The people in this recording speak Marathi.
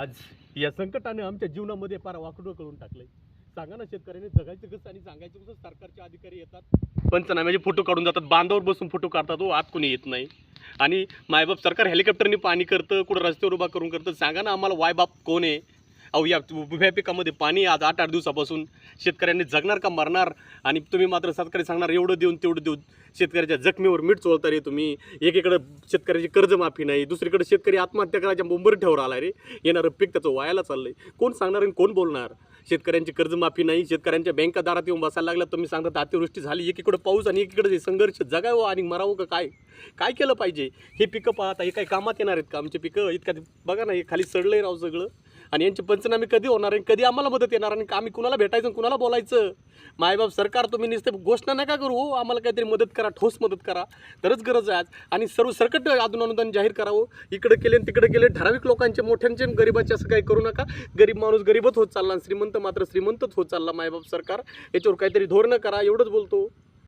आज या संकटाने आमच्या जीवनामध्ये फार वाकडं करून टाकलंय. सांगा ना शेतकऱ्याने जगायचं कसं आणि सांगायचं कसं? सरकारचे अधिकारी येतात पंचनाम्याचे फोटो काढून जातात बांधावर बसून फोटो काढतात हो आत कोणी येत नाही. आणि मायबाप सरकार हेलिकॉप्टरने पाणी करतं कुठं रस्त्यावर उभा करून करतं. सांगा ना आम्हाला वायबाप कोण आहे? अहो या उभ्या पिकामध्ये पाणी आज आठ आठ दिवसापासून शेतकऱ्यांनी जगणार का मरणार? आणि तुम्ही मात्र सरकारी सांगणार एवढं देऊन तेवढं देऊन शेतकऱ्याच्या जखमीवर मीठ चोळता रे तुम्ही. एकीकडे शेतकऱ्याची कर्जमाफी नाही दुसरीकडे शेतकरी आत्महत्या करायच्या मुंबर ठेवर आला रे. येणारं पीक त्याचं वायाला चाललंय. कोण सांगणार आणि कोण बोलणार? शेतकऱ्यांची कर्जमाफी नाही शेतकऱ्यांच्या बँका दारात येऊन बसायला लागल्या तुम्ही सांगतात अतिवृष्टी झाली. एकीकडे पाऊस आणि एकीकडे संघर्ष जगावं आणि मरावं का काय? काय केलं पाहिजे? हे पिकं पाहता हे काही कामात येणार आहेत का? आमचे पिकं इतका बघा ना हे खाली सडलंय राव सगळं. आणि यांचे पंचनामे कधी होणार आणि कधी आम्हाला मदत येणार आणि आम्ही कुणाला भेटायचं आणि कुणाला बोलायचं? मायबाप सरकार तुम्ही नुसते घोषणा नका करू हो. आम्हाला काहीतरी मदत करा ठोस मदत करा. तरच गरज आहे आज. आणि सर्व सरकट अजून अनुदान जाहीर करावं. इकडे केले आणि तिकडे केले. ठराविक लोकांचे मोठ्यांचे गरीबाचे असं काही करू नका. गरीब माणूस गरीबच होत चालला आणि श्रीमंत मात्र श्रीमंतच होत चालला मायबाप सरकार. याच्यावर काहीतरी धोरणं करा एवढंच बोलतो.